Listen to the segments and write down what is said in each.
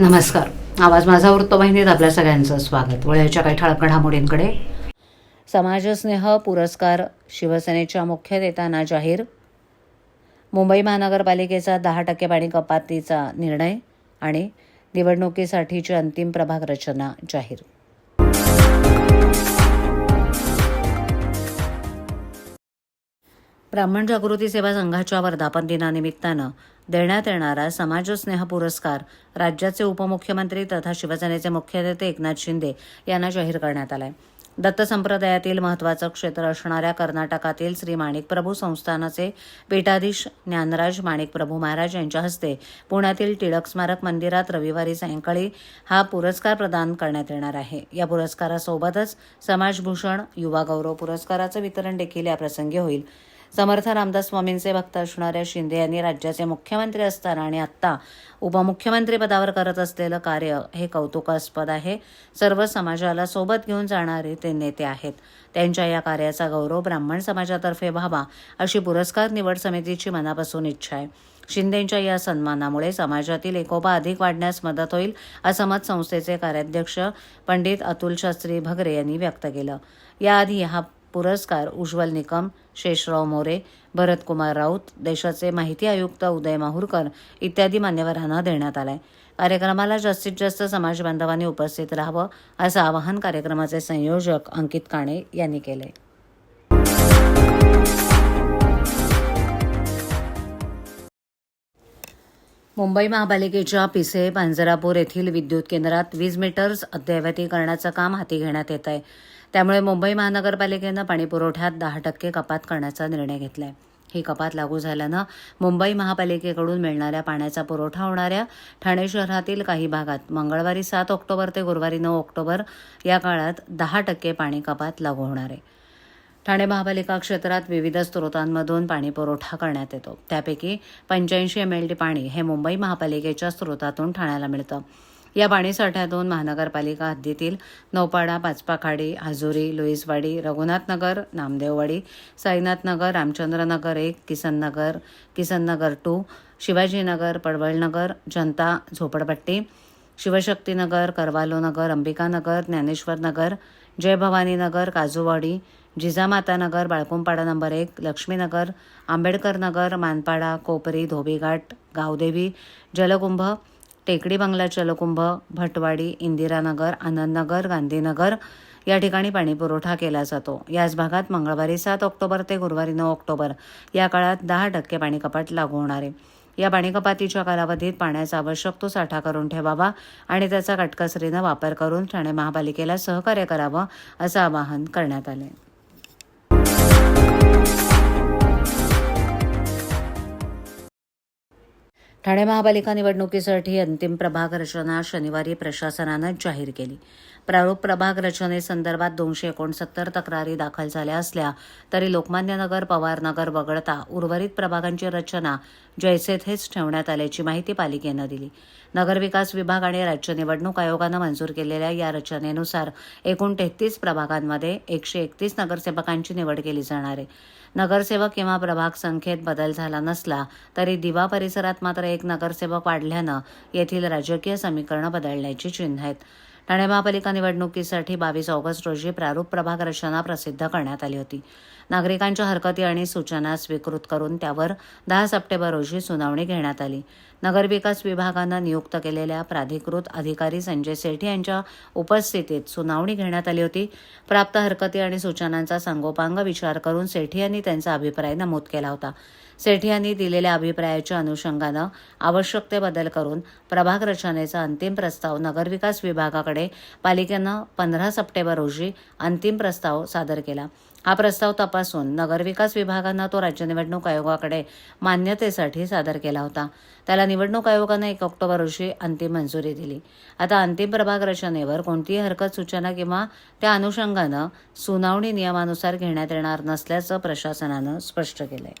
नमस्कार. आवाज माझा वृत्तवाहिनीत आपल्या सगळ्यांचं स्वागत. वळ्याच्या काही ठळक घडामोडींकडे. समाजस्नेह पुरस्कार शिवसेनेच्या मुख्य नेत्यांना जाहीर. मुंबई महानगरपालिकेचा दहा टक्के पाणी कपातीचा निर्णय आणि निवडणुकीसाठीची अंतिम प्रभाग रचना जाहीर. ब्राह्मण जागृती सेवा संघाच्या वर्धापन दिनानिमित्तानं देण्यात येणारा समाजस्नेह पुरस्कार राज्याचे उपमुख्यमंत्री तथा शिवसेनेचे मुख्य नेते एकनाथ शिंदे यांना जाहीर करण्यात आलाय. दत्त संप्रदायातील महत्वाचं क्षेत्र असणाऱ्या कर्नाटकातील श्री माणिकप्रभू संस्थानाचे पीठाधीश ज्ञानराज माणिकप्रभू महाराज यांच्या हस्ते पुण्यातील टिळक स्मारक मंदिरात रविवारी सायंकाळी हा पुरस्कार प्रदान करण्यात येणार आहे. या पुरस्कारासोबतच समाजभूषण युवा गौरव पुरस्काराचं वितरण देखील या प्रसंगी होईल. समर्थ रामदास स्वामींचे भक्त असणाऱ्या शिंदे यांनी राज्याचे मुख्यमंत्री असताना आणि आत्ता उपमुख्यमंत्री पदावर करत असलेलं कार्य हे कौतुकास्पद आहे. सर्व समाजाला सोबत घेऊन जाणारे ते नेते आहेत. त्यांच्या या कार्याचा गौरव ब्राह्मण समाजातर्फे व्हावा अशी पुरस्कार निवड समितीची मनापासून इच्छा आहे. शिंदेंच्या या सन्मानामुळे समाजातील एकोपा अधिक वाढण्यास मदत होईल असं मत संस्थेचे कार्याध्यक्ष पंडित अतुल शास्त्री भगरे यांनी व्यक्त केलं. याआधी हा पुरस्कार उज्ज्वल निकम शेषराव मोरे भरतकुमार राऊत देशाचे माहिती आयुक्त उदय माहूरकर इत्यादी मान्यवरांना देण्यात आलाय. कार्यक्रमाला जास्तीत जास्त समाज बांधवांनी उपस्थित राहावं असं आवाहन कार्यक्रमाचे संयोजक अंकित काणे यांनी केले मुंबई महापालिकेच्या पिसे पांजरापूर येथील विद्युत केंद्रात वीज मीटर्स अद्ययावतीकरणाचं काम हाती घेण्यात येत आहे त्यामुळे मुंबई महानगरपालिकेनं पाणीपुरवठ्यात दहा टक्के कपात करण्याचा निर्णय घेतलाय. ही कपात लागू झाल्यानं मुंबई महापालिकेकडून मिळणाऱ्या पाण्याचा पुरवठा होणाऱ्या ठाणे शहरातील काही भागात मंगळवारी सात ऑक्टोबर ते गुरुवारी नऊ ऑक्टोबर या काळात दहा टक्के पाणी कपात लागू होणार आहे. ठाणे महापालिका क्षेत्रात विविध स्रोतांमधून पाणी पुरवठा करण्यात येतो. त्यापैकी पंच्याऐंशी एम एल डी पाणी हे मुंबई महापालिकेच्या स्रोतातून ठाण्याला मिळतं. या पाणीसाठ्यातून महानगरपालिका हद्दीतील नौपाडा पाचपाखाडी हाजुरी लुईसवाडी रघुनाथनगर नामदेववाडी साईनाथनगर रामचंद्रनगर एक किसननगर किसननगर टू शिवाजीनगर पडवळनगर जनता झोपडपट्टी शिवशक्तीनगर करवालोनगर अंबिकानगर ज्ञानेश्वरनगर जय भवानीनगर काजूवाडी जिजामातानगर बाळकुंपाडा नंबर एक लक्ष्मीनगर आंबेडकरनगर मानपाडा कोपरी धोबीघाट गावदेवी जलकुंभ टेकडी बंगला जलकुंभ भटवाडी इंदिरानगर आनंदनगर गांधीनगर या ठिकाणी पाणीपुरवठा केला जातो. याच भागात मंगळवारी सात ऑक्टोबर ते गुरुवारी नऊ ऑक्टोबर या काळात दहा टक्के पाणी कपात लागू होणार आहे. या पाणीकपातीच्या कालावधीत पाण्याचा आवश्यक तो साठा करून ठेवावा आणि त्याचा काटकसरीनं वापर करून ठाणे महापालिकेला सहकार्य करावं असं आवाहन करण्यात आलं ठाणे महापालिका निवडणुकीसाठी अंतिम प्रभाग रचना शनिवारी प्रशासनानं जाहीर केली. प्रारूप प्रभाग रचनेसंदर्भात दोनशे एकोणसत्तर तक्रारी दाखल झाल्या असल्या तरी लोकमान्य नगर पवारनगर वगळता उर्वरित प्रभागांची रचना जैसे थेच ठेवण्यात आल्याची माहिती पालिकेनं दिली. नगरविकास विभाग आणि राज्य निवडणूक आयोगानं मंजूर केलेल्या या रचनेनुसार एकूण तेहतीस प्रभागांमध्ये एकशे एकतीस नगरसेवकांची निवड केली जाणार आहे. नगरसेवक किंवा प्रभाग संख्येत बदल झाला नसला तरी दिवा परिसरात मात्र एक नगरसेवक वाढल्यानं येथील राजकीय समीकरणं बदलण्याची चिन्ह आहेत. ठाणे महापालिका निवडणुकीसाठी बावीस ऑगस्ट रोजी प्रारूप प्रभाग रचना प्रसिद्ध करण्यात आली होती. नागरिकांच्या हरकती आणि सूचना स्वीकृत करून त्यावर दहा सप्टेंबर रोजी सुनावणी घेण्यात आली. नगरविकास विभागानं नियुक्त केलेल्या प्राधिकृत अधिकारी संजय सेठी यांच्या उपस्थितीत सुनावणी घेण्यात आली होती. प्राप्त हरकती आणि सूचनांचा सांगोपांग विचार करून सेठी यांनी त्यांचा अभिप्राय नमूद केला होता. सेठी यांनी दिलेल्या अभिप्रायाच्या अनुषंगानं आवश्यक ते बदल करून प्रभाग रचनेचा अंतिम प्रस्ताव नगरविकास विभागाकडे पालिकेनं पंधरा सप्टेंबर रोजी अंतिम प्रस्ताव सादर केला. हा प्रस्ताव तपासून नगरविकास विभागानं तो राज्य निवडणूक आयोगाकडे मान्यतेसाठी सादर केला होता. त्याला निवडणूक आयोगानं एक ऑक्टोबर रोजी अंतिम मंजुरी दिली. आता अंतिम प्रभाग रचनेवर कोणतीही हरकत सूचना किंवा त्या अनुषंगानं सुनावणी नियमानुसार घेण्यात येणार नसल्याचं प्रशासनानं स्पष्ट केलंय.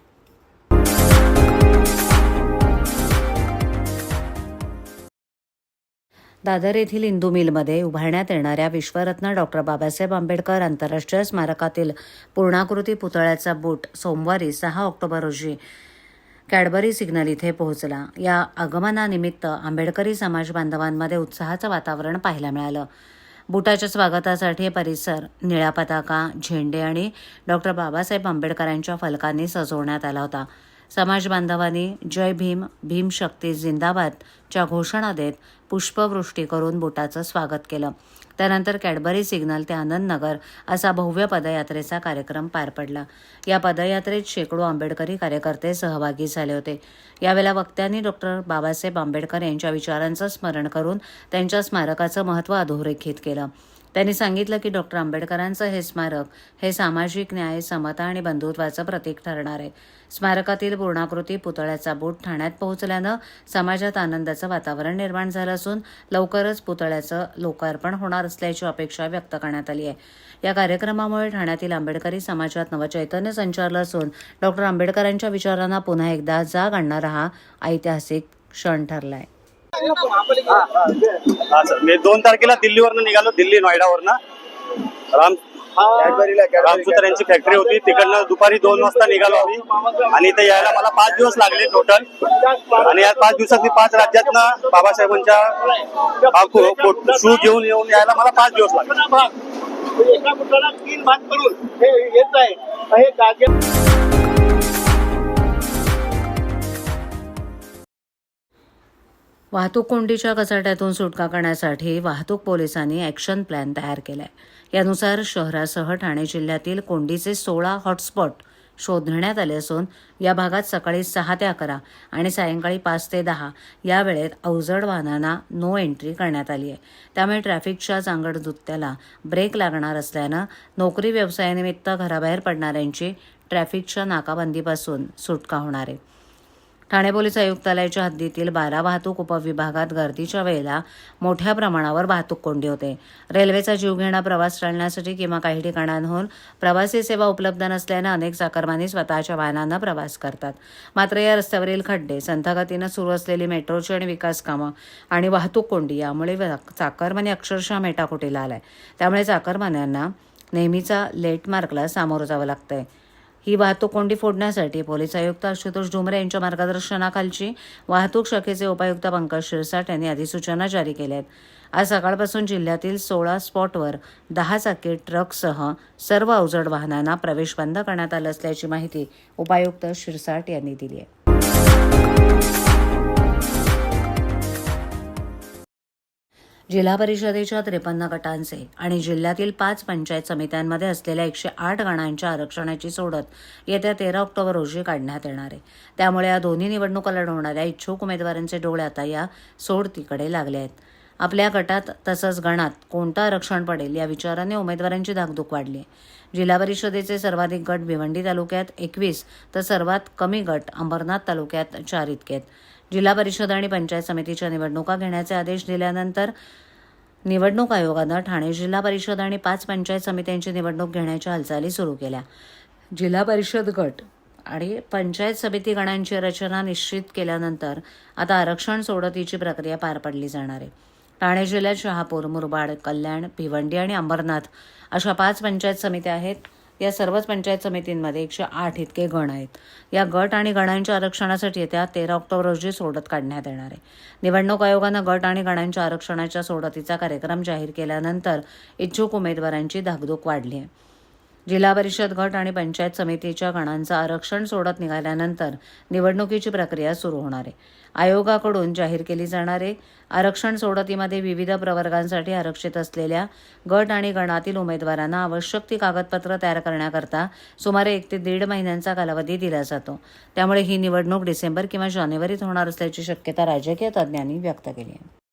दादर येथील इंदू मिलमध्ये उभारण्यात येणाऱ्या विश्वरत्न डॉक्टर बाबासाहेब आंबेडकर आंतरराष्ट्रीय स्मारकातील पूर्णाकृती पुतळ्याचा बूट सोमवारी सहा ऑक्टोबर रोजी कॅडबरी सिग्नल इथे पोहोचला. या आगमनानिमित्त आंबेडकरी समाज बांधवांमध्ये उत्साहाचं वातावरण पाहायला मिळालं. बुटाच्या स्वागतासाठी परिसर निळ्या पताका झेंडे आणि डॉक्टर बाबासाहेब आंबेडकरांच्या फलकांनी सजवण्यात आला होता. समाज बांधवांनी जय भीम भीम शक्ती जिंदाबादच्या घोषणा देत पुष्पवृष्टी करून बुटाचं स्वागत केलं. त्यानंतर कॅडबरी सिग्नल ते आनंदनगर असा भव्य पदयात्रेचा कार्यक्रम पार पडला. या पदयात्रेत शेकडो आंबेडकरी कार्यकर्ते सहभागी झाले होते. यावेळेला वक्त्यांनी डॉक्टर बाबासाहेब आंबेडकर यांच्या विचारांचं स्मरण करून त्यांच्या स्मारकाचं महत्त्व अधोरेखित केलं. त्यांनी सांगितलं की डॉक्टर आंबेडकरांचं हे स्मारक हे सामाजिक न्याय समता आणि बंधुत्वाचं प्रतीक ठरणार आहे. स्मारकातील पूर्णाकृती पुतळ्याचा बोट ठाण्यात पोहोचल्यानं समाजात आनंदाचं वातावरण निर्माण झालं असून लवकरच पुतळ्याचं लोकार्पण होणार असल्याची अपेक्षा व्यक्त करण्यात आली आहे. या कार्यक्रमामुळे ठाण्यातील आंबेडकरी समाजात नवचैतन्य संचारलं असून डॉक्टर आंबेडकरांच्या विचारांना पुन्हा एकदा जाग आणणारा हा ऐतिहासिक क्षण ठरला आहे हा सर. मी दोन तारखेला दिल्लीवरनं निघालो दिल्ली नोएडावरनं. राम रामसूत्र यांची फॅक्टरी होती. तिकडनं दुपारी दोन वाजता निघालो आम्ही. आणि इथे यायला मला पाच दिवस लागले टोटल आणि या पाच दिवसात मी पाच राज्यातनं बाबासाहेबांच्या शू घेऊन येऊन यायला मला पाच दिवस लागले. एका बुटाला तीन भाग करून हे येत आहे. वाहतूक कोंडीच्या कचाट्यातून सुटका करण्यासाठी वाहतूक पोलिसांनी ॲक्शन प्लॅन तयार केलाय. यानुसार शहरासह ठाणे जिल्ह्यातील कोंडीचे सोळा हॉटस्पॉट शोधण्यात आले असून या भागात सकाळी सहा ते अकरा आणि सायंकाळी पाच ते दहा या वेळेत अवजड वाहनांना नो एंट्री करण्यात आली आहे. त्यामुळे ट्रॅफिकच्या चांगडदुत्याला ब्रेक लागणार असल्यानं नोकरी व्यवसायानिमित्त घराबाहेर पडणाऱ्यांची ट्रॅफिकच्या नाकाबंदीपासून सुटका होणार आहे. ठाणे पोलीस आयुक्तालयाच्या हद्दीतील बारा वाहतूक उपविभागात गर्दीच्या वेळेला मोठ्या प्रमाणावर वाहतूक कोंडी होते. रेल्वेचा जीवघेणा प्रवास टाळण्यासाठी किंवा काही ठिकाणांहून प्रवासी सेवा उपलब्ध नसल्यानं अनेक चाकरमानी स्वतःच्या वाहनांना प्रवास करतात. मात्र या रस्त्यावरील खड्डे संथगतीनं सुरू असलेली मेट्रोची आणि विकास कामं आणि वाहतूक कोंडी यामुळे चाकरमानी अक्षरशः मेटाकुटीला आलाय. त्यामुळे चाकरमान्यांना नेहमीचा लेट मार्कला सामोरं जावं लागतंय. ही वाहतूक कोंडी फोडण्यासाठी पोलीस आयुक्त आशुतोष डुमरे यांच्या मार्गदर्शनाखालची वाहतूक शाखेचे उपायुक्त पंकज शिरसाट यांनी अधिसूचना जारी केल्या आहेत आज सकाळपासून जिल्ह्यातील सोळा स्पॉटवर दहा चाकी ट्रकसह सर्व अवजड वाहनांना प्रवेश बंद करण्यात आला असल्याची माहिती उपायुक्त शिरसाट यांनी दिली आहे. जिल्हा परिषदेच्या त्रेपन्न गटांचे आणि जिल्ह्यातील पाच पंचायत समित्यांमध्ये असलेल्या एकशे आठ गणांच्या आरक्षणाची सोडत येत्या तेरा ऑक्टोबर रोजी काढण्यात येणार आहे. त्यामुळे या दोन्ही निवडणुका लढवणाऱ्या इच्छुक उमेदवारांचे डोळे आता या सोडतीकडे लागले आहेत. आपल्या गटात तसंच गणात कोणतं आरक्षण पडेल या विचाराने उमेदवारांची धाकधूक वाढली आहे. जिल्हा परिषदेचे सर्वाधिक गट भिवंडी तालुक्यात एकवीस तर सर्वात कमी गट अंबरनाथ तालुक्यात चार इतके आहेत. जिल्हा परिषद आणि पंचायत समितीच्या निवडणुका घेण्याचे आदेश दिल्यानंतर निवडणूक आयोगानं ठाणे जिल्हा परिषद आणि पाच पंचायत समित्यांची निवडणूक घेण्याच्या हालचाली सुरू केल्या. जिल्हा परिषद गट आणि पंचायत समिती गणांची रचना निश्चित केल्यानंतर आता आरक्षण सोडतीची प्रक्रिया पार पडली जाणार आहे. ठाणे जिल्ह्यात शहापूर मुरबाड कल्याण भिवंडी आणि अंबरनाथ अशा पाच पंचायत समित्या आहेत. या सर्वच पंचायत समितींमध्ये एकशे आठ इतके गण आहेत. या गट आणि गणांच्या आरक्षणासाठी येत्या तेरा ऑक्टोबर रोजी सोडत काढण्यात येणार आहे. निवडणूक आयोगानं गट आणि गणांच्या आरक्षणाच्या सोडतीचा कार्यक्रम जाहीर केल्यानंतर इच्छुक उमेदवारांची धाकधूक वाढली आहे. जिल्हा परिषद गट आणि पंचायत समितीच्या गणांचं आरक्षण सोडत निघाल्यानंतर निवडणुकीची प्रक्रिया सुरू होणार आहे. आयोगाकडून जाहीर केली जाणारे आरक्षण सोडतीमध्ये विविध प्रवर्गांसाठी आरक्षित असलेल्या गट आणि गणातील उमेदवारांना आवश्यक ती कागदपत्र तयार करण्याकरता सुमारे एक ते दीड महिन्यांचा कालावधी दिला जातो. त्यामुळे ही निवडणूक डिसेंबर किंवा जानेवारीत होणार असल्याची शक्यता राजकीय तज्ज्ञांनी व्यक्त केली आहे.